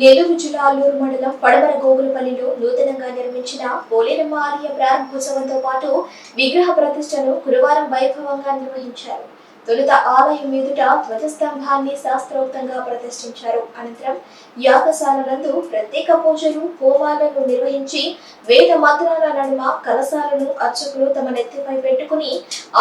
ఏలూరు జిల్లా అల్లూరు మండలం పడమర గోగులపల్లిలో నూతనంగా నిర్మించిన పోలేరమ్మ ఆలయ ప్రారంభోత్సవంతో పాటు విగ్రహ ప్రతిష్టను గురువారం వైభవంగా నిర్వహించారు. తొలుత ఆలయం మీదుట ధ్వజస్తంభాన్ని శాస్త్రోక్తంగా ప్రతిష్ఠించారు. అనంతరం యాగశాలనందు ప్రత్యేక పూజలు హోమాలను నిర్వహించి వేద మంత్రాల నడుమ కలశాలను అర్చకులు తమ నెత్తిపై పెట్టుకుని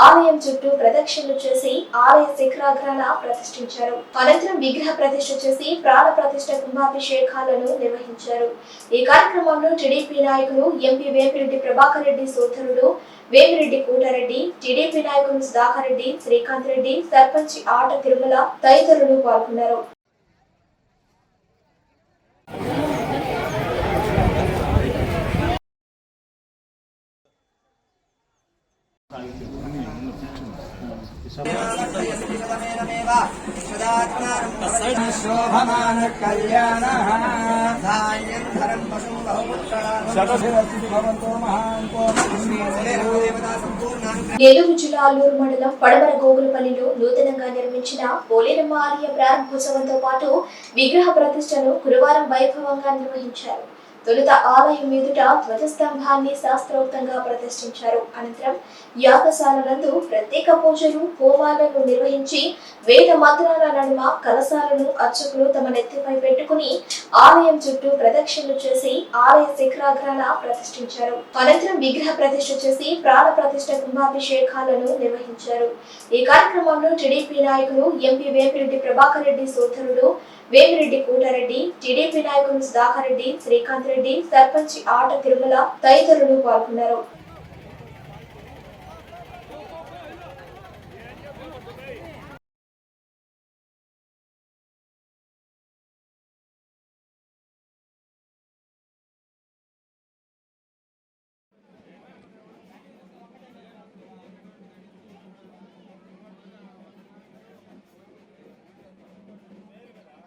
ఆలయం చుట్టూ ప్రదక్షిణలు చేసి ఆలయ శిఖరాగ్రాల ప్రతిష్ఠించారు. అనంతరం విగ్రహ ప్రతిష్ఠ చేసి ప్రాణ ప్రతిష్ఠ కుంభాభిషేకాలను నిర్వహించారు. ఈ కార్యక్రమంలో టీడీపీ నాయకులు ఎంపీ వేపిరెడ్డి ప్రభాకర్ రెడ్డి సోదరుడు వేమిరెడ్డి కోటారెడ్డి టీడీపీ నాయకులు సుధాకర్ రెడ్డి శ్రీకాంత్ రెడ్డి సర్పంచ్ ఆట తిరుమల తదితరులు పాల్గొన్నారు. ఏలూరు జిల్లా అల్లూరు మండలం పడమర గోగులపల్లిలో నూతనంగా నిర్మించిన పోలేరమ్మ ఆలయ ప్రారంభోత్సవంతో పాటు విగ్రహ ప్రతిష్టను గురువారం వైభవంగా నిర్వహించారు. తొలుత ఆలయం మీదుట ధ్వజస్తంభాన్ని శాస్త్రోక్తంగా ప్రతిష్ఠించారు. అనంతరం యాగశాలనందు ప్రత్యేక పూజలు హోమాలను నిర్వహించి వేద మంత్రాల నడుమ కలశాలను అర్చకులు తమ నెత్తిపై పెట్టుకుని ఆలయం చుట్టూ ప్రదక్షిణలు చేసి ఆలయ శిఖరాగ్రాల ప్రతిష్ఠించారు. అనంతరం విగ్రహ ప్రతిష్ఠ చేసి ప్రాణ ప్రతిష్ఠ కుంభాభిషేకాలను నిర్వహించారు. ఈ కార్యక్రమంలో టీడీపీ నాయకులు ఎంపీ వేపిరెడ్డి ప్రభాకర్ రెడ్డి సోదరుడు వేమిరెడ్డి కోటారెడ్డి టీడీపీ నాయకులు సుధాకర్ రెడ్డి శ్రీకాంత్ రెడ్డి సర్పంచ్ ఆట తిరుమల తదితరులు పాల్గొన్నారు.